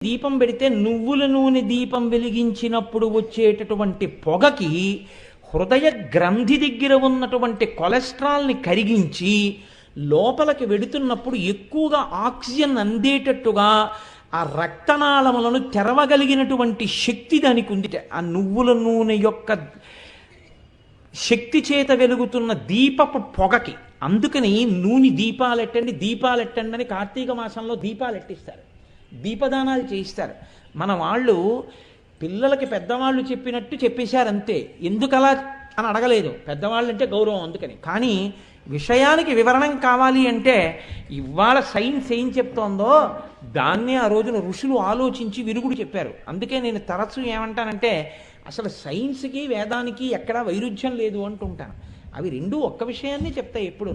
దీపం పెడితే నువ్వుల నూనె దీపం వెలిగించినప్పుడు వచ్చేటటువంటి పొగకి హృదయ గ్రంథి దగ్గర ఉన్నటువంటి కొలెస్ట్రాల్ని కరిగించి లోపలికి వెడుతున్నప్పుడు ఎక్కువగా ఆక్సిజన్ అందేటట్టుగా ఆ రక్తనాళములను తెరవగలిగినటువంటి శక్తి దానికి ఉంది. ఆ నువ్వుల నూనె యొక్క శక్తి చేత వెలుగుతున్న దీపపు పొగకి. అందుకని నూనె దీపాలు ఎట్టండి దీపాలు ఎట్టండి అని కార్తీక మాసంలో దీపాలు ఎట్టిస్తారు దీపదానాలు చేయిస్తారు. మన వాళ్ళు పిల్లలకి పెద్దవాళ్ళు చెప్పినట్టు చెప్పేశారు అంతే ఎందుకలా అని అడగలేదు. పెద్దవాళ్ళు అంటే గౌరవం అందుకని. కానీ విషయానికి వివరణం కావాలి అంటే ఇవాళ సైన్స్ ఏం చెప్తోందో దాన్నే ఆ రోజున ఋషులు ఆలోచించి విరుగుడు చెప్పారు. అందుకే నేను తరచు ఏమంటానంటే అసలు సైన్స్కి వేదానికి ఎక్కడా వైరుధ్యం లేదు అంటుంటాను. అవి రెండూ ఒక్క విషయాన్ని చెప్తాయి ఎప్పుడూ